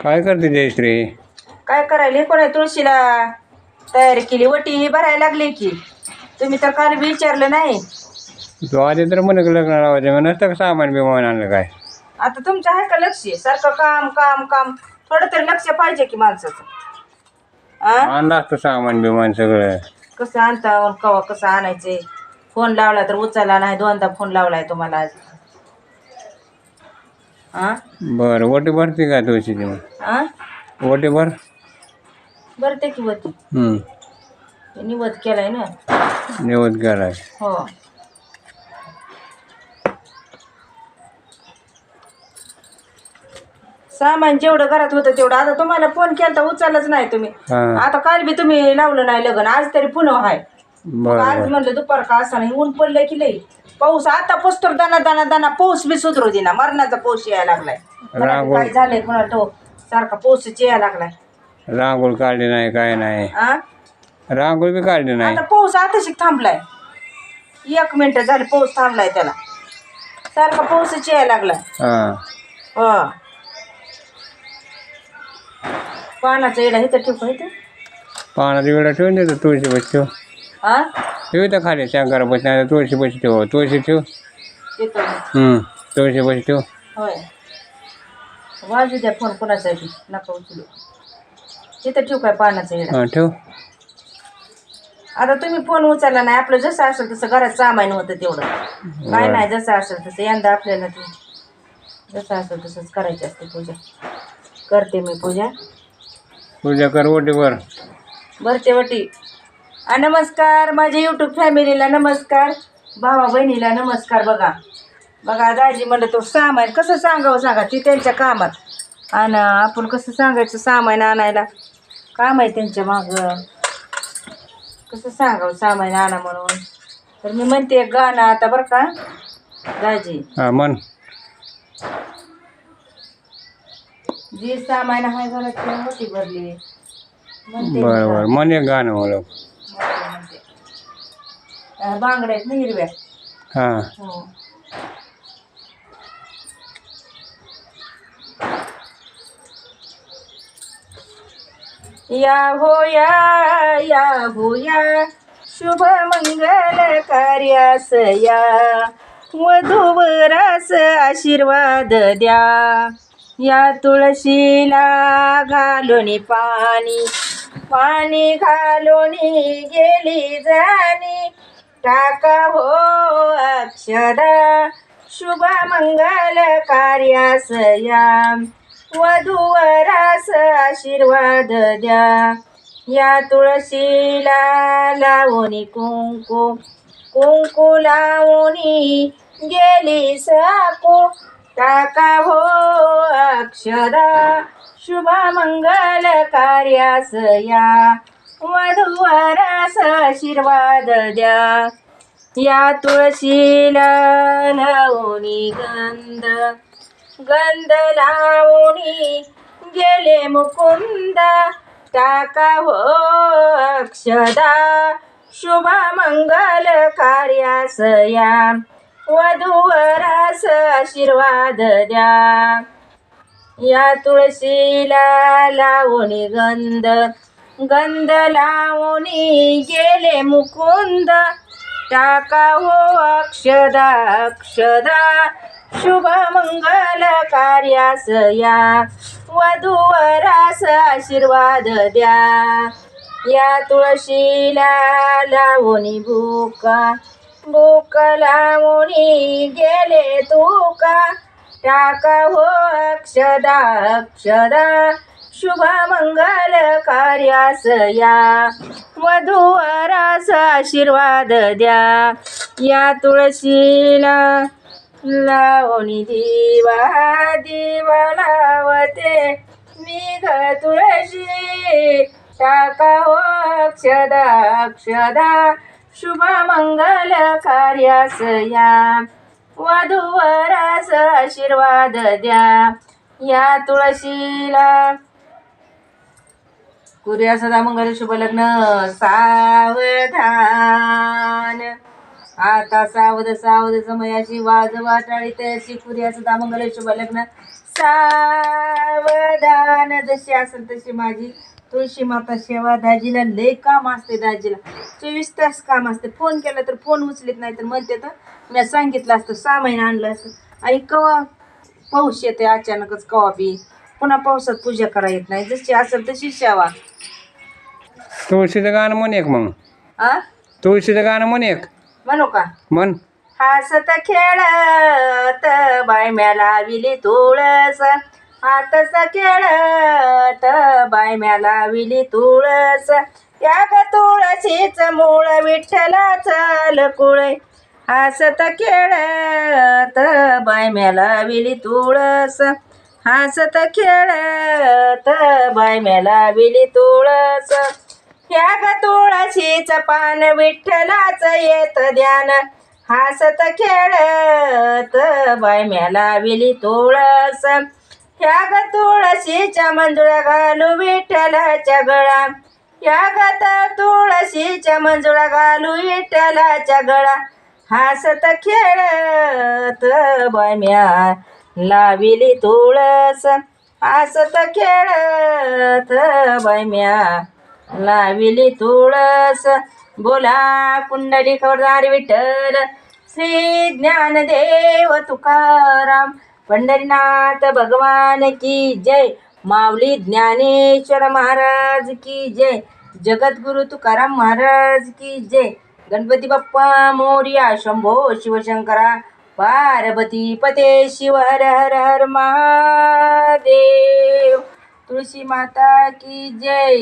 काय करते जयश्री? काय करायला? कोणा तुळशीला तयारी केली? वटी ही भरायला लागली की. तुम्ही तर काल विचारलं नाही. तू आधी तर म्हणे की लग्न लावायचं मग नसतं का सामान बिमान आणलं काय? आता तुमचं आहे का लक्ष? सारखं काम काम काम. थोडं तरी लक्ष पाहिजे की माणसाचं. आ? आणलं असतं सामान बिमान सगळं. कसं आणता? कवा कसं आणायचे? फोन लावला तर उचलला नाही. दोनदा फोन लावलाय तुम्हाला आज. आ? बरं भरते का तुळशीची मग? आ? भर? भरते की वती हम्म. निवत केलाय ना. निवत कराय हो. सामान जेवढं घरात होतं तेवढं. आता तुम्हाला फोन केला तर उचललाच नाही तुम्ही. हा. आता काल बी तुम्ही लावलं नाही लग्न आज तरी पुन्हा आहे मग आज बरं म्हणलं दुपार का असा नाही ऊन पडलंय की लई. पाऊस आता पोस्टर दाना दाना दाना पाऊस बी सुधरू देना मरणाचा पाऊस यायला लागलाय. रांगोळ. काय झालंय कोणाला तो सारखा पाऊसच यायला लागलाय. रांगोळ काढली नाही काय नाही. आ? रांगोळ बी काढली नाही. आता पाऊस आताशी थांबलाय. एक मिनिट झालं पाऊस थांबलाय त्याला. सारखा पाऊसच यायला लागलाय. हा. हो. पानाचा येडा इथं ठेवू का इथं? पाण्याचा वेळा ठेवून देतो तुळशी ठेव हा? ठेव खाली शंकरा बस नाही तुळशी बस ठेव तुळशी ठेव. येतो हम्म. तुळशी बस ठेव. होय. वाजू द्या फोन. नका उचलू. तिथं ठेवू काय पानाचा येडा? हा ठेव. आता तुम्ही फोन उचलला नाही आपलं जसं असेल तसं घरात सामान होतं तेवढं. काय नाही जसं असेल तसं यंदा आपल्याला ते. जसं असेल तसंच करायची असते पूजा. करते मी पूजा. पूजा कर ओटीवर भरते वटी नमस्कार माझ्या यूट्यूब फॅमिलीला नमस्कार. भावा बहिणीला नमस्कार बघा. बघा दाजी म्हणलं तो सामान कसं सांगावं सांगा ती त्यांच्या कामात. आणि आपण कसं सांगायचं सामान आणायला? काम आहे त्यांच्या मागं. कसं सांगावं सामान आणा म्हणून? तर मी म्हणते एक गाणं आता बरं का? दाजी. हा मन जे सामान आहे घरात ते मोठी भरली. म्हणते बरं बरं मन एक गाणं मला. अं, बांगड्या आहेत ना हिरव्या. हा. हो. या हो या या हो या शुभ मंगल कार्यास या. वधूवरास आशीर्वाद द्या. या तुळशीला घालून पाणी पाणी घालून गेली जाणी. टाका हो अक्षदा. शुभ मंगल कार्यास या वधूवरास आशीर्वाद द्या. या तुळशीला लावणी कुंकू. कुंकू लावणी गेली साकू. टाका हो अक्षरा शुभ मंगल कार्यास या वधूवरास आशीर्वाद द्या. या तुळशीला लावणी गंध गंध लावणी गेले मुकुंद. टाका हो अक्षदा शुभ मंगल कार्यास या. वधूवरास आशीर्वाद द्या. या तुळशीला लावणी गंध गंध लावणी गेले मुकुंद. टाका हो अक्षदा अक्षदा. शुभ मंगल कार्यास या. वधूवरास आशीर्वाद द्या. या तुळशीला लावणी भूका. भूक लावणी गेले तुका. टाका हो अक्षदा अक्षदा. शुभ मंगल कार्यास या वधूवरास आशीर्वाद द्या. या तुळशीला लावणी दिवा दिवा लावते. मी घ तुळशी टाका हो अक्षदा अक्षदा. शुभ मंगल कार्यास या वधूवरास आशीर्वाद द्या. या तुळशीला कुर्या सदा मंगल शुभ लग्न सावधान. आता सावध सावध समयाची वाज वाटाळी तयाची कुर्या सदा मंगल शुभ लग्न सावधान. जशी असेल तशी माझी तुळशी माता सेवा दाजीला लय काम असते दाजीला. चोवीस तास काम असते. फोन केला तर फोन उचलित नाही तर म्हणते तर मी सांगितलं असतं सहा महिने आणलं असतं. आणि कवा पाऊस येते अचानकच कवा बी. पुन्हा पावसात पूजा करा येत नाही. जशी असेल तशी सेवा. तुळशीचं गाणं म्हण एक मग. आ? तुळशीचं गाणं म्हण एक. म्हणू का? म्हण. हसत खेळत बाय म्याला विली तुळस. हातस खेळत बाय म्याला विली तुळस. या ग तुळशीच मूळ विठ्ठलाच लकुळे. हसत खेळत बाय म्याला विली तुळस. हसत खेळत बाय म्याला विली तुळस. ह्या ग तुळशीच पान विठ्ठलाच येत ध्यान. हसत खेळत बाय म्याला विली तुळस. ह्या ग तुळशीच्या मंजुळा घालू विठ्ठलाच्या गळा. ह्या ग तुळशीच्या मंजुळा घालू विठ्ठलाच्या गळा. हसत खेळत बाय म्या लाविली तुळस. हसत खेळत बैम्या. म्या लाविली तुळस. बोला कुंडली खबरदार विठ्ठल. श्री ज्ञानदेव तुकाराम. पंढरीनाथ भगवान की जय. माऊली ज्ञानेश्वर महाराज की जय. जगद्गुरु तुकाराम महाराज की जय. गणपती बाप्पा मोर्या शंभो शिवशंकरा. पार्वती पते शिव हर हर हर महादेव तुळशी माता की जय